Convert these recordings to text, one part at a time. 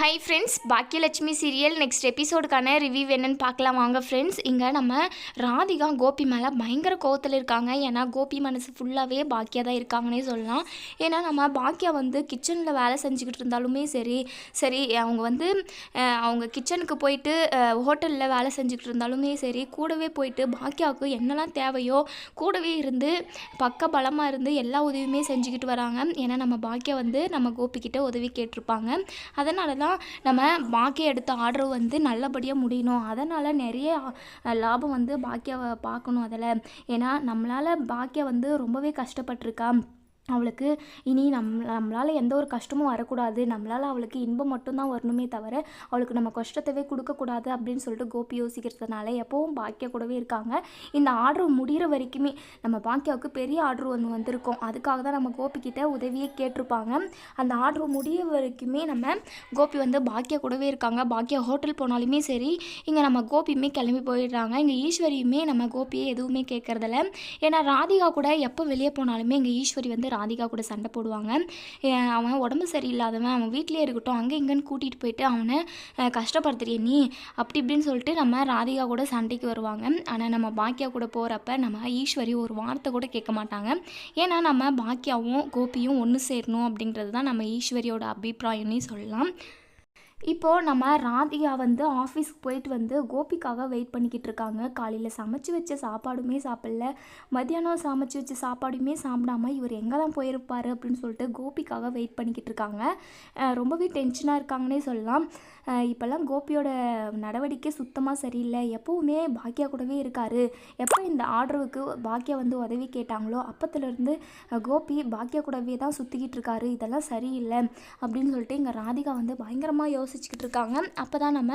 Hi friends Baakiyalakshmi serial next எபிசோடுக்கான review என்னன்னு பார்க்கலாம். வாங்க ஃப்ரெண்ட்ஸ் இங்கே நம்ம ராதிகா கோபி மேலே பயங்கர கோவத்தில் இருக்காங்க. ஏன்னா கோபி மனசு ஃபுல்லாகவே பாக்கியா தான் இருக்காங்கன்னே சொல்லலாம். ஏன்னா நம்ம பாக்கியா வந்து கிச்சனில் வேலை செஞ்சுக்கிட்டு இருந்தாலுமே சரி சரி அவங்க வந்து அவங்க கிச்சனுக்கு போயிட்டு ஹோட்டலில் வேலை செஞ்சுக்கிட்டு இருந்தாலுமே சரி கூடவே போயிட்டு பாக்கியாவுக்கு என்னெல்லாம் தேவையோ கூடவே இருந்து பக்க பலமாக இருந்து எல்லா உதவியுமே செஞ்சுக்கிட்டு வராங்க. ஏன்னா நம்ம பாக்கியா வந்து நம்ம கோபிக்கிட்ட உதவி கேட்டிருப்பாங்க. அதனால தான் நம்ம பாக்கியா எடுத்த ஆர்டர் வந்து நல்லபடியாக முடியணும். அதனால் நிறைய லாபம் வந்து பாக்கியாவை பார்க்கணும் அதில். ஏன்னா நம்மளால் பாக்கியா வந்து ரொம்பவே கஷ்டப்பட்டிருக்கா. அவளுக்கு இனி நம் நம்மளால் எந்த ஒரு கஷ்டமும் வரக்கூடாது. நம்மளால் அவளுக்கு இன்பம் மட்டும்தான் வரணுமே தவிர அவளுக்கு நம்ம கஷ்டத்தவே கொடுக்கக்கூடாது அப்படின்னு சொல்லிட்டு கோபி யோசிக்கிறதுனால எப்போவும் பாக்கியா கூடவே இருக்காங்க. இந்த ஆர்டர் முடிகிற வரைக்குமே நம்ம பாக்கியாவுக்கு பெரிய ஆர்டர் ஒன்று வந்திருக்கும். அதுக்காக தான் நம்ம கோபிக்கிட்ட உதவியே கேட்டிருப்பாங்க. அந்த ஆர்டர் முடிய வரைக்குமே நம்ம கோபி வந்து பாக்கியா கூடவே இருக்காங்க. பாக்கியா ஹோட்டல் போனாலுமே சரி இங்கே நம்ம கோபியுமே கிளம்பி போயிடுறாங்க. இங்கே ஈஸ்வரியுமே நம்ம கோபியை எதுவுமே கேட்கறதில்ல ஏன்னா ராதிகா கூட எப்போ வெளியே போனாலுமே இங்கே ஈஸ்வரி வந்து ராதிகா கூட சண்டை போடுவாங்க. அவன் உடம்பு சரியில்லாதவன் அவன் வீட்டிலே இருக்கட்டும் அங்கே இங்கேன்னு கூட்டிகிட்டு போயிட்டு அவனை அஹ், கஷ்டப்படுத்துறிய நீ? அப்படி இப்படின்னு சொல்லிட்டு நம்ம ராதிகா கூட சண்டைக்கு வருவாங்க. ஆனால் நம்ம பாக்கியா கூட போகிறப்ப நம்ம ஈஸ்வரி ஒரு வார்த்தை கூட கேட்க மாட்டாங்க. ஏன்னா நம்ம பாக்கியாவும் கோபியும் ஒன்று சேரணும் அப்படின்றது தான் நம்ம ஈஸ்வரியோட அபிப்பிராயம்னே சொல்லலாம். இப்போது நம்ம ராதிகா வந்து ஆஃபீஸ்க்கு போயிட்டு வந்து கோபிக்காக வெயிட் பண்ணிக்கிட்டு இருக்காங்க. காலையில் சமைச்சு வச்ச சாப்பாடுமே சாப்பிடல. மத்தியானம் சமைச்சு வச்ச சாப்பாடுமே சாப்பிடாம இவர் எங்கே தான் போயிருப்பார் அப்படின்னு சொல்லிட்டு கோபிக்காக வெயிட் பண்ணிக்கிட்டு இருக்காங்க. ரொம்பவே டென்ஷனாக இருக்காங்கன்னே சொல்லலாம். இப்போல்லாம் கோபியோட நடவடிக்கை சுத்தமாக சரியில்லை. எப்போவுமே பாக்கியா கூடவே இருக்கார். எப்போ இந்த ஆர்டருக்கு பாக்கியா வந்து உதவி கேட்டாங்களோ அப்பத்துலேருந்து கோபி பாக்கியா கூடவே தான் சுற்றிக்கிட்டு இருக்காரு. இதெல்லாம் சரியில்லை அப்படின்னு சொல்லிட்டு இங்கே ராதிகா வந்து பயங்கரமாக யோசி யோசிச்சுக்கிட்டு இருக்காங்க. அப்போ தான் நம்ம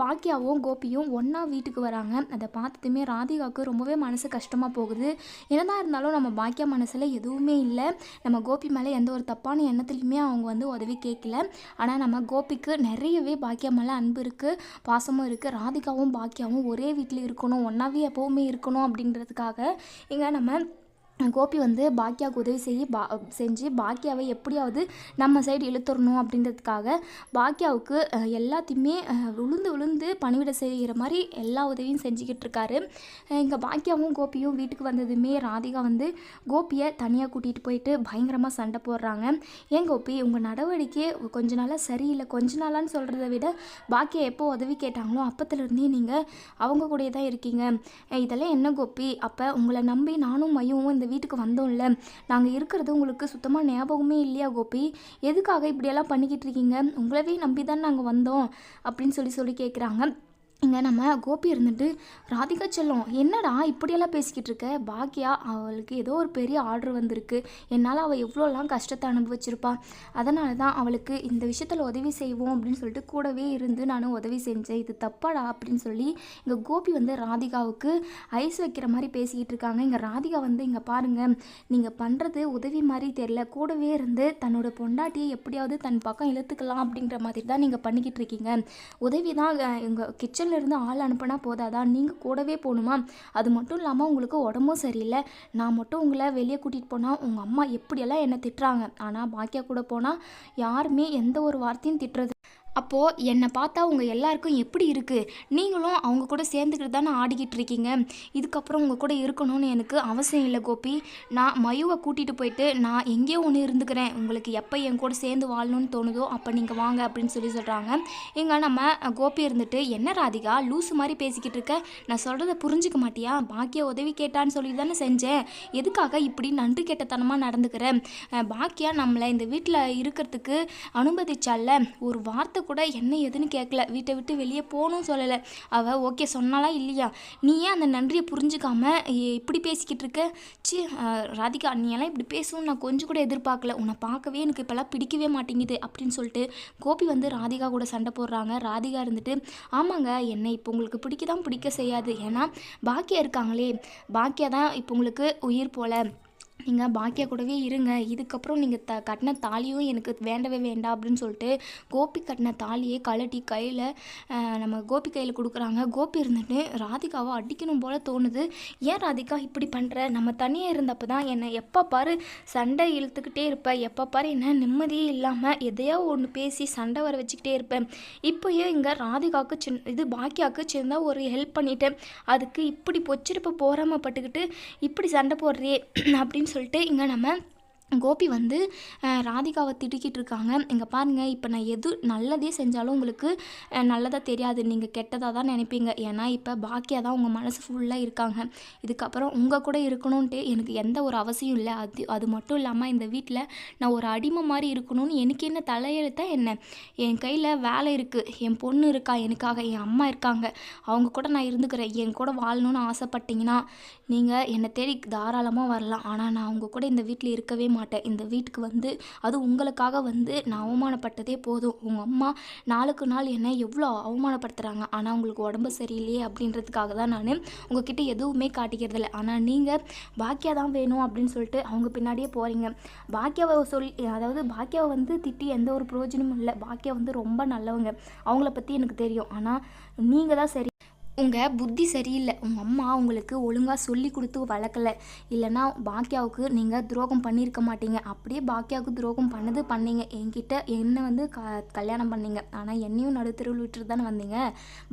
பாக்கியாவும் கோபியும் ஒன்றா வீட்டுக்கு வராங்க. அதை பார்த்ததுமே ராதிகாவுக்கு ரொம்பவே மனசு கஷ்டமாக போகுது. என்னதான் இருந்தாலும் நம்ம பாக்கியா மனசில் எதுவுமே இல்லை. நம்ம கோபி மேலே எந்த ஒரு தப்பான எண்ணத்துலையுமே அவங்க வந்து உதவி கேட்கல ஆனால் நம்ம கோபிக்கு நிறையவே பாக்கியா மேலே அன்பு இருக்குது பாசமும் இருக்குது ராதிகாவும் பாக்கியாவும் ஒரே வீட்டில் இருக்கணும் ஒன்றாவே எப்போவுமே இருக்கணும் அப்படின்றதுக்காக இங்கே நம்ம கோபி வந்து பாக்கியாவுக்கு உதவி செய்ய பா செஞ்சு பாக்கியாவை எப்படியாவது நம்ம சைடு இழுத்துடணும் அப்படின்றதுக்காக பாக்கியாவுக்கு எல்லாத்தையுமே விழுந்து விழுந்து பணிவிட செய்கிற மாதிரி எல்லா உதவியும் செஞ்சுக்கிட்டு இருக்காரு. இங்கே பாக்கியாவும் கோபியும் வீட்டுக்கு வந்ததுமே ராதிகா வந்து கோபியை தனியாக கூட்டிகிட்டு போயிட்டு பயங்கரமாக சண்டை போடுறாங்க. ஏன் கோபி உங்கள் நடவடிக்கை கொஞ்ச நாளாக சரியில்லை கொஞ்ச நாளான்னு சொல்கிறத விட பாக்கியா எப்போ உதவி கேட்டாங்களோ அப்பத்துலேருந்தே நீங்கள் அவங்க கூடயே தான் இருக்கீங்க. இதெல்லாம் என்ன கோபி? அப்போ உங்களை நம்பி நானும் மையவும் இந்த வீட்டுக்கு வந்தோம்ல. நாங்கள் இருக்கிறது உங்களுக்கு சுத்தமாக ஞாபகமே இல்லையா கோபி? எதுக்காக இப்படியெல்லாம் பண்ணிக்கிட்டு இருக்கீங்க? உங்களவே நம்பி தான் நாங்கள் வந்தோம் அப்படின்னு சொல்லி சொல்லி கேட்குறாங்க இங்கே நம்ம கோபி இருந்துட்டு ராதிகா செல்லம் என்னடா இப்படியெல்லாம் பேசிக்கிட்டு இருக்க? பாக்கியா அவளுக்கு ஏதோ ஒரு பெரிய ஆர்டர் வந்திருக்கு. என்னால் அவள் எவ்வளோலாம் கஷ்டத்தை அனுபவிச்சிருப்பா. அதனால தான் அவளுக்கு இந்த விஷயத்தில் உதவி செய்வோம் அப்படின்னு சொல்லிட்டு கூடவே இருந்து நானும் உதவி செஞ்சேன். இது தப்பாடா? அப்படின்னு சொல்லி இங்கே கோபி வந்து ராதிகாவுக்கு ஐஸ் வைக்கிற மாதிரி பேசிக்கிட்டு இருக்காங்க. இங்கே ராதிகா வந்து இங்கே பாருங்கள் நீங்கள் பண்ணுறது உதவி மாதிரி தெரில கூடவே இருந்து தன்னோட பொண்டாட்டியை எப்படியாவது தன் பக்கம் இழுத்துக்கலாம் அப்படின்ற மாதிரி தான் நீங்கள் பண்ணிக்கிட்டு இருக்கீங்க. உதவி தான் எங்கள் கிச்சன் இருந்து ஆள் அனுப்பினா போதாதா? நீங்கள் கூடவே போகணுமா? அது மட்டும் இல்லாமல் உங்களுக்கு உடம்பும் சரியில்லை. நான் மட்டும் உங்களை வெளியே கூட்டிகிட்டு போனால் உங்கள் அம்மா எப்படியெல்லாம் என்னை திட்டுறாங்க? ஆனால் பாக்கியா கூட போனால் யாருமே எந்த ஒரு வார்த்தையும் திட்டுறது அப்போது என்னை பார்த்தா உங்கள் எல்லாருக்கும் எப்படி இருக்குது நீங்களும் அவங்க கூட சேர்ந்துக்கிட்டு தானே ஆடிக்கிட்டு இருக்கீங்க. இதுக்கப்புறம் உங்கள் கூட இருக்கணும்னு எனக்கு அவசியம் இல்லை கோபி. நான் மயுவை கூட்டிகிட்டு போயிட்டு நான் எங்கேயோ ஒன்று இருந்துக்கிறேன். உங்களுக்கு எப்போ என் கூட சேர்ந்து வாழணும்னு தோணுதோ அப்போ நீங்கள் வாங்க அப்படின்னு சொல்லி சொல்கிறாங்க இங்கே நம்ம கோபி இருந்துட்டு என்ன ராதிகா லூஸ் மாதிரி பேசிக்கிட்டு இருக்க? நான் சொல்கிறத புரிஞ்சுக்க மாட்டியா? பாக்கியா உதவி கேட்டான்னு சொல்லி தானே செஞ்சேன். எதுக்காக இப்படி நன்றி கெட்டத்தனமாக நடந்துக்கிறேன் பாக்கியா நம்மளை இந்த வீட்டில் இருக்கிறதுக்கு அனுமதிச்சால ஒரு வார்த்தை கூட என்ன எதுன்னு கேட்கல வீட்டை விட்டு வெளியே போகணும்னு சொல்லலை. அவள் ஓகே சொன்னாலா இல்லையா? நீ ஏன் அந்த நன்றியை புரிஞ்சுக்காம இப்படி பேசிக்கிட்டு இருக்க? சி ராதிகா நீ எல்லாம் இப்படி பேசணும்னு நான் கொஞ்சம் கூட எதிர்பார்க்கல. உன்னை பார்க்கவே எனக்கு இப்போல்லாம் பிடிக்கவே மாட்டேங்குது அப்படின்னு சொல்லிட்டு கோபி வந்து ராதிகா கூட சண்டை போடுறாங்க. ராதிகா இருந்துட்டு ஆமாங்க என்னை இப்போ உங்களுக்கு பிடிக்க தான் பிடிக்க செய்யாது. ஏன்னா பாக்கியா இருக்காங்களே. பாக்கியா தான் இப்போ உங்களுக்கு உயிர் போல. நீங்கள் பாக்கியா கூடவே இருங்க. இதுக்கப்புறம் நீங்கள் த கட்டின தாலியும் எனக்கு வேண்டவே வேண்டாம் அப்படின்னு சொல்லிட்டு கோபி கட்டின தாலியை கழட்டி கையில் நம்ம கோபி கையில் கொடுக்குறாங்க. கோபி இருந்துட்டு ராதிகாவை அடிக்கணும் போல் தோணுது. ஏன் ராதிகா இப்படி பண்ணுற நம்ம தனியாக இருந்தப்போ தான் என்னை எப்போ பாரு சண்டை இழுத்துக்கிட்டே இருப்பேன். எப்போ பாரு என்ன நிம்மதியே இல்லாமல் எதையோ ஒன்று பேசி சண்டை வர வச்சுக்கிட்டே இருப்பேன். இப்போயே இங்கே ராதிகாவுக்கு சின் இது பாக்கியாவுக்கு சின்னதாக ஒரு ஹெல்ப் பண்ணிட்டேன். அதுக்கு இப்படி பொச்சிருப்ப போராமப்பட்டுக்கிட்டு இப்படி சண்டை போடுறியே? அப்படின்னு சொல்லிட்டு இங்கே நம்ம கோபி வந்து ராதிகாவை திட்டிக்கிட்டு இருக்காங்க. இங்கே பாருங்கள் இப்போ நான் எது நல்லதே செஞ்சாலும் உங்களுக்கு நல்லதாக தெரியாது. நீங்கள் கெட்டதாக தான் நினைப்பீங்க. ஏன்னா இப்போ பாக்கியாக தான் உங்கள் மனசு ஃபுல்லாக இருக்காங்க. இதுக்கப்புறம் உங்கள் கூட இருக்கணும்ன்ட்டு எனக்கு எந்த ஒரு அவசியம் இல்லை. அது அது மட்டும் இல்லாமல் இந்த வீட்டில் நான் ஒரு அடிமை மாதிரி இருக்கணும்னு எனக்கு என்ன தலையெழுத்தா என்ன? என் கையில் வேலை இருக்குது என் பொண்ணு இருக்கா? எனக்காக என் அம்மா இருக்காங்க. அவங்க கூட நான் இருந்துக்கிறேன். என் கூட வாழணும்னு ஆசைப்பட்டீங்கன்னா நீங்கள் என்னை தேடி தாராளமாக வரலாம். ஆனால் நான் அவங்க கூட இந்த வீட்டில் இருக்கவே மாட்டேன். இந்த வீட்டுக்கு வந்து அது உங்களுக்காக வந்து நான் அவமானப்பட்டதே போதும். உங்கள் அம்மா நாளுக்கு நாள் என்னை எவ்வளோ அவமானப்படுத்துகிறாங்க ஆனால் உங்களுக்கு உடம்பு சரியில்லையே அப்படின்றதுக்காக தான் நான் உங்ககிட்ட எதுவுமே காட்டிக்கிறதில்ல ஆனால் நீங்கள் பாக்கியா தான் வேணும் அப்படின்னு சொல்லிட்டு அவங்க பின்னாடியே போகிறீங்க பாக்கியாவை சொல் அதாவது பாக்கியாவை வந்து திட்டி எந்த ஒரு பிரயோஜனமும் இல்லை. பாக்கியா வந்து ரொம்ப நல்லவங்க. அவங்கள பற்றி எனக்கு தெரியும். ஆனால் நீங்கள் தான் சரி உங்கள் புத்தி சரியில்லை. உங்கள் அம்மா உங்களுக்கு ஒழுங்காக சொல்லி கொடுத்து வளர்க்கல. இல்லைன்னா பாக்கியாவுக்கு நீங்கள் துரோகம் பண்ணியிருக்க மாட்டீங்க. அப்படியே பாக்கியாவுக்கு துரோகம் பண்ணது பண்ணீங்க. என்கிட்ட என்னை வந்து க கல்யாணம் பண்ணீங்க. ஆனால் என்னையும் நடுத்தருள் விட்டுட்டு தானே வந்தீங்க.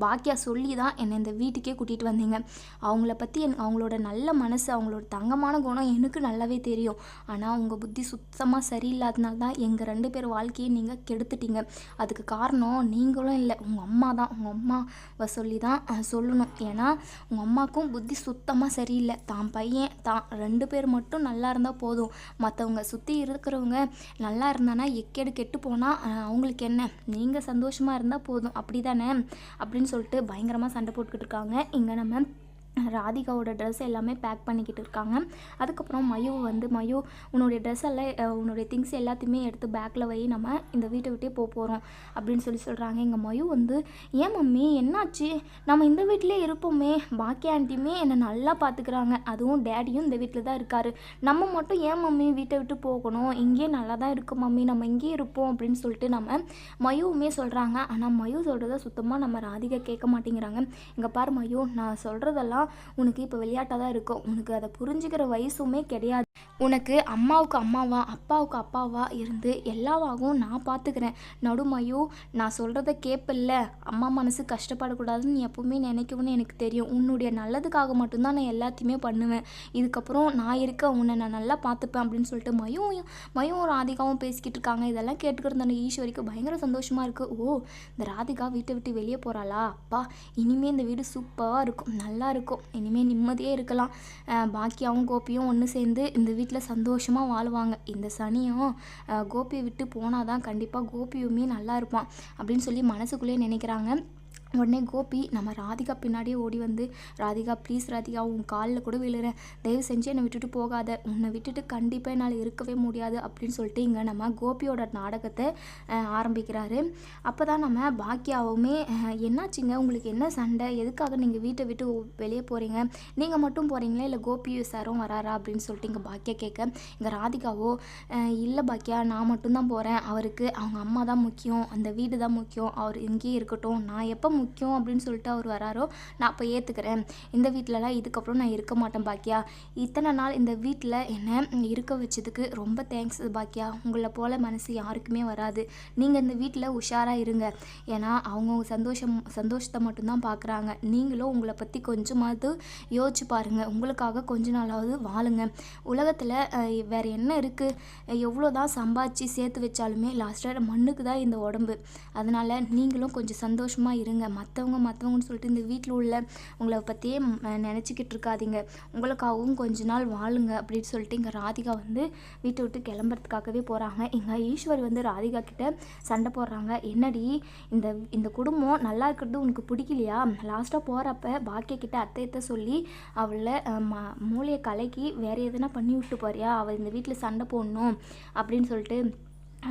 பாக்கியா சொல்லி தான் என்னை இந்த வீட்டுக்கே கூட்டிகிட்டு வந்தீங்க. அவங்கள பற்றி என் அவங்களோட நல்ல மனசு அவங்களோட தங்கமான குணம் எனக்கு நல்லாவே தெரியும். ஆனால் உங்கள் புத்தி சுத்தமாக சரியில்லாதனால தான் எங்கள் ரெண்டு பேர் வாழ்க்கையை நீங்கள் கெடுத்துட்டீங்க. அதுக்கு காரணம் நீங்களும் இல்லை. உங்கள் அம்மா தான் உங்கள் அம்மாவை சொல்லி தான் சொல்லணும். ஏன்னா உங்கள் அம்மாவுக்கும் புத்தி சுத்தமாக சரியில்லை. தான் பையன் தான் ரெண்டு பேர் மட்டும் நல்லா இருந்தால் போதும். மற்றவங்க சுற்றி இருக்கிறவங்க நல்லா இருந்தானா எக்கேடு கெட்டு போனால் அவங்களுக்கு என்ன? நீங்கள் சந்தோஷமாக இருந்தால் போதும். அப்படி தானே அப்படின்னு சொல்லிட்டு பயங்கரமாக சண்டை போட்டுக்கிட்டு இருக்காங்க. இங்கே நம்ம ராதிகாவோட ட்ரெஸ் எல்லாமே பேக் பண்ணிக்கிட்டு இருக்காங்க. அதுக்கப்புறம் மயு வந்து மயு உன்னுடைய ட்ரெஸ் எல்லாம் உன்னுடைய திங்ஸ் எல்லாத்தையுமே எடுத்து பேக்கில் வை நம்ம இந்த வீட்டை விட்டே போக போகிறோம் அப்படின்னு சொல்லி சொல்கிறாங்க எங்கள் மயு வந்து ஏன் மம்மி என்னாச்சு? நம்ம இந்த வீட்டிலே இருப்போமே. பாக்கி ஆண்டியுமே என்னை நல்லா பார்த்துக்கிறாங்க அதுவும் டேடியும் இந்த வீட்டில் தான் இருக்காரு. நம்ம மட்டும் ஏன் மம்மி வீட்டை விட்டு போகணும்? இங்கேயே நல்லா தான் இருக்கும் மம்மி. நம்ம இங்கேயே இருப்போம். அப்படின்னு சொல்லிட்டு நம்ம மயுவுமே சொல்கிறாங்க ஆனால் மயு சொல்கிறத சுத்தமாக நம்ம ராதிகா கேட்க மாட்டேங்கிறாங்க. இங்கே பாரு மயு நான் சொல்கிறதெல்லாம் உனக்கு இப்போ விளையாட்டாக தான் இருக்கும். உனக்கு அதை புரிஞ்சுக்கிற வயசுமே கிடையாது. உனக்கு அம்மாவுக்கு அம்மாவா அப்பாவுக்கு அப்பாவா இருந்து எல்லாவாகவும் நான் பார்த்துக்கிறேன் நடுமையோ நான் சொல்கிறத கேட்பில்ல அம்மா மனசு கஷ்டப்படக்கூடாதுன்னு நீ எப்பவுமே நினைக்கணும்னு எனக்கு தெரியும். உன்னுடைய நல்லதுக்காக மட்டும்தான் நான் எல்லாத்தையுமே பண்ணுவேன். இதுக்கப்புறம் நான் இருக்க உன்னை நான் நல்லா பார்த்துப்பேன் அப்படின்னு சொல்லிட்டு மயும் மயும் ராதிகாவும் பேசிக்கிட்டு இருக்காங்க. இதெல்லாம் கேட்டுக்கிறது அந்த ஈஸ்வரிக்கு பயங்கர சந்தோஷமாக இருக்குது ஓ இந்த ராதிகா வீட்டை விட்டு வெளியே போகிறாளா அப்பா இனிமேல் இந்த வீடு சூப்பராக இருக்கும். நல்லா இருக்கும். இனிமேல் நிம்மதியே இருக்கலாம். பாக்கியாவும் கோபியும் ஒன்று சேர்ந்து இந்த வீட்டில் சந்தோஷமாக வாழ்வாங்க. இந்த சனியும் கோபியை விட்டு போனால் தான் கண்டிப்பாக கோபியுமே நல்லா இருப்பான் அப்படின்னு சொல்லி மனசுக்குள்ளே நினைக்கிறாங்க. உடனே கோபி நம்ம ராதிகா பின்னாடியே ஓடி வந்து ராதிகா ப்ளீஸ் ராதிகா உன் காலில் கூட விழுறேன் தயவு செஞ்சு என்னை விட்டுட்டு போகாத. உன்னை விட்டுட்டு கண்டிப்பாக என்னால் இருக்கவே முடியாது. அப்படின்னு சொல்லிட்டு இங்கே நம்ம கோபியோட நாடகத்தை ஆரம்பிக்கிறாரு. அப்போ தான் நம்ம பாக்கியாவுமே என்னாச்சுங்க? உங்களுக்கு என்ன சண்டை? எதுக்காக நீங்கள் வீட்டை விட்டு வெளியே போகிறீங்க நீங்கள் மட்டும் போகிறீங்களா இல்லை கோபி சாரும் வராரா? அப்படின்னு சொல்லிட்டு இங்கே பாக்கியா கேட்க இங்கே ராதிகாவோ இல்லை பாக்கியா நான் மட்டும்தான் போகிறேன் அவருக்கு அவங்க அம்மா தான் முக்கியம். அந்த வீடு தான் முக்கியம். அவர் இங்கேயே இருக்கட்டும். நான் எப்போ முக்கியம் அப்படின்னு சொல்லிட்டு அவர் வராரோ நான் அப்போ ஏற்றுக்கிறேன் இந்த வீட்டிலலாம் இதுக்கப்புறம் நான் இருக்க மாட்டேன் பாக்கியா. இத்தனை நாள் இந்த வீட்டில் என்னை இருக்க வச்சதுக்கு ரொம்ப தேங்க்ஸ் பாக்கியா. உங்களை போல மனசு யாருக்குமே வராது. நீங்கள் இந்த வீட்டில் உஷாராக இருங்க. ஏன்னா அவங்கவுங்க சந்தோஷம் சந்தோஷத்தை மட்டும்தான் பார்க்குறாங்க நீங்களும் உங்களை பற்றி கொஞ்சமாவது யோசிச்சு பாருங்கள் உங்களுக்காக கொஞ்ச நாளாவது வாழுங்க. உலகத்தில் வேறு என்ன இருக்குது எவ்வளோ தான் சம்பாதிச்சு சேர்த்து வச்சாலுமே லாஸ்ட்டாக மண்ணுக்கு தான் இந்த உடம்பு. அதனால் நீங்களும் கொஞ்சம் சந்தோஷமாக இருங்க. மற்றவங்க மற்றவங்கன்னு சொல்லிட்டு இந்த வீட்டில் உள்ள உங்களை பற்றியே நினச்சிக்கிட்டு இருக்காதீங்க. உங்களுக்காகவும் கொஞ்ச நாள் வாழுங்க அப்படின்னு சொல்லிட்டு இங்கே ராதிகா வந்து வீட்டை விட்டு கிளம்புறதுக்காகவே போகிறாங்க இங்கே ஈஸ்வரி வந்து ராதிகா கிட்ட சண்டை போடுறாங்க. என்னடி இந்த இந்த குடும்பம் நல்லா இருக்கிறது உனக்கு பிடிக்கலையா? லாஸ்ட்டாக போகிறப்ப பாக்கிய கிட்ட அத்தையத்தை சொல்லி அவளை ம மூளையை கலக்கி வேறு எதுனா பண்ணி விட்டு போறியா? அவள் இந்த வீட்டில் சண்டை போடணும் அப்படின்னு சொல்லிட்டு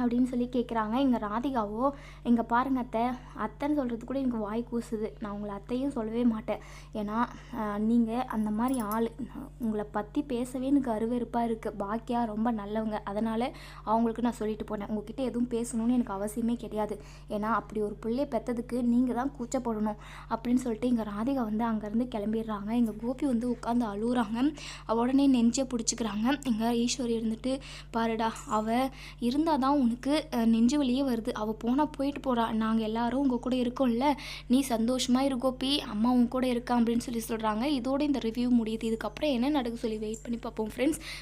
அப்படின்னு சொல்லி கேட்குறாங்க எங்கள் ராதிகாவோ இங்கே பாருங்க அத்தை அத்தைன்னு சொல்கிறது கூட எனக்கு வாய் கூசுது. நான் உங்களை அத்தையும் சொல்லவே மாட்டேன். ஏன்னா நீங்கள் அந்த மாதிரி ஆள். உங்களை பற்றி பேசவே எனக்கு அருவருப்பாக இருக்குது பாக்கியா ரொம்ப நல்லவங்க. அதனால் அவங்களுக்கு நான் சொல்லிட்டு போனேன். உங்ககிட்ட எதுவும் பேசணும்னு எனக்கு அவசியமே கிடையாது. ஏன்னா அப்படி ஒரு பிள்ளைய பெற்றதுக்கு நீங்கள் தான் கூச்சப்படணும். அப்படின்னு சொல்லிட்டு இங்கே ராதிகா வந்து அங்கேருந்து கிளம்பிடுறாங்க. எங்கள் கோபி வந்து உட்காந்து அழுகுறாங்க உடனே நெஞ்சை பிடிச்சிக்கிறாங்க. எங்கள் ஈஸ்வரி இருந்துட்டு பாருடா அவள் இருந்தால் தான் உனக்கு நெஞ்சு வலியே வருது. அவள் போனால் போயிட்டு போகிறா நாங்கள் எல்லாரும் உங்கள் கூட இருக்கோம்ல. நீ சந்தோஷமாக இருக்கோப்பி அம்மா உன் கூட இருக்கா அப்படின்னு சொல்லி சொல்கிறாங்க இதோட இந்த ரிவ்யூ முடியுது. இதுக்கப்புறம் என்ன நடக்கு சொல்லி வெயிட் பண்ணி பார்ப்போம் ஃப்ரெண்ட்ஸ்